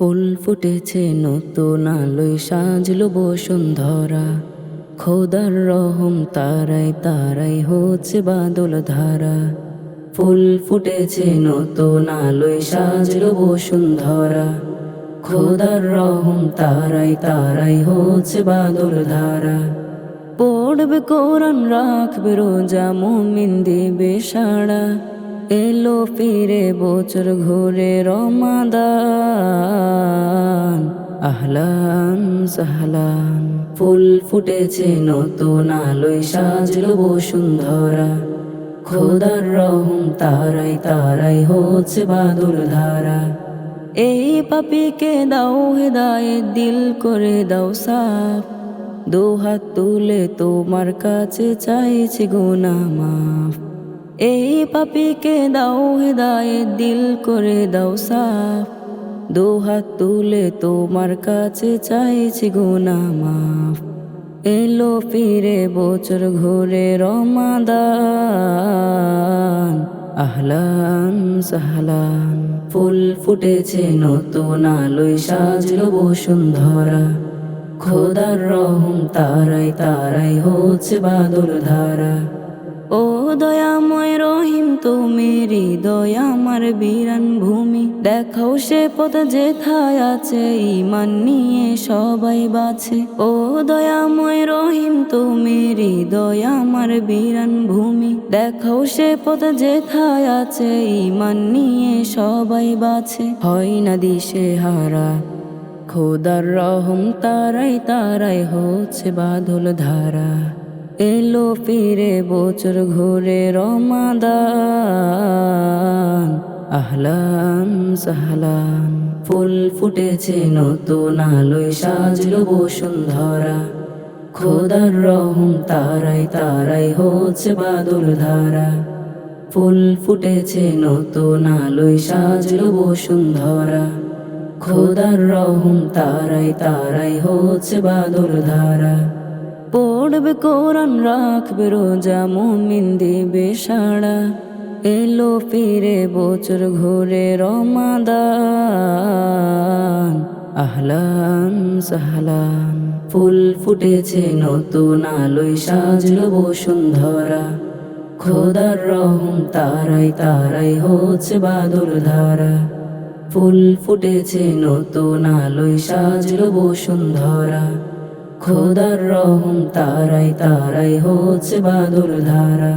ফুল ফুটেছে নতুন আলোয়, সাজলো বসুন্ধরা। খোদার রহম তারাই তারাই হচ্ছে বাদল ধারা। ফুল ফুটেছে নতুন আলোয়, সাজলো বসুন্ধরা। খোদার রহম তারাই তারাই হচ্ছে বাদল ধারা। পড়বে কোরআন, রাখবে রোজা মুমিন দেবে সাড়া এলো ফিরে বছর ঘুরে রমাদান। আহলান সাহলান, ফুল ফুটেছে নতুন আলোয়, সাজলো বসুন্ধরা। খোদার রহম তারাই তারাই হচ্ছে বাদুর ধারা। এই পাপিকে দাও হেদায়ে দিল করে দাও সাফ। দু হাত তুলে তোমার কাছে চাইছি গুনা মাফ। এই পাপিকে দাও হেদায়ে দিল করে দাও সাফ। দু হাত তুলে তোমার কাছে চাইছি গুনা মাফ। এলো ফিরে বছর ঘুরে রমাদান। আহলান সাহলান, ফুল ফুটেছে নতুন আলোয় সাজলো বসুন্ধরা। খোদার রহম তারাই তারাই হচ্ছে বাদল ধারা ও দয়াময় রহিম তুমি হৃদয় আমার বিরান ভূমি। দেখাও সে পথ যেথায় আছে, ইমান নিয়ে সবাই বাছে ও দয়াময় রহিম তুমি হৃদয় আমার বিরান ভূমি। দেখাও সে পথ যেথায় আছে, ইমান নিয়ে সবাই বাছে হয় না দিশে হারা, খোদার রহম, তারাই তারাই হচ্ছে বাদল ধারা। এলো ফিরে বছর ঘুরে রমাদান, আহলান সাহলান। ফুল ফুটেছে নতুন আলোয়, সাজলো বসুন্ধরা। খোদার রহম তারাই তারাই হচ্ছে বাদল ধারা। ফুল ফুটেছে নতুন আলোয়, সাজলো বসুন্ধরা। খোদার রহম তারাই তারাই হচ্ছে বাদল ধারা। পড়বে কোরআন, রাখবে রোজা, মুমিন দিবে সাড়া। এলো ফিরে বছর ঘুরে রমাদান। আহলান সাহলান, ফুল ফুটেছে নতুন আলোয়, সাজলো বসুন্ধরা। খোদার রহম, তারাই তারাই হচ্ছে বাদল ধারা। ফুল ফুটেছে নতুন আলোয়, সাজলো বসুন্ধরা। খোদার রহম তারাই তারাই হচ্ছে বাদুর ধারা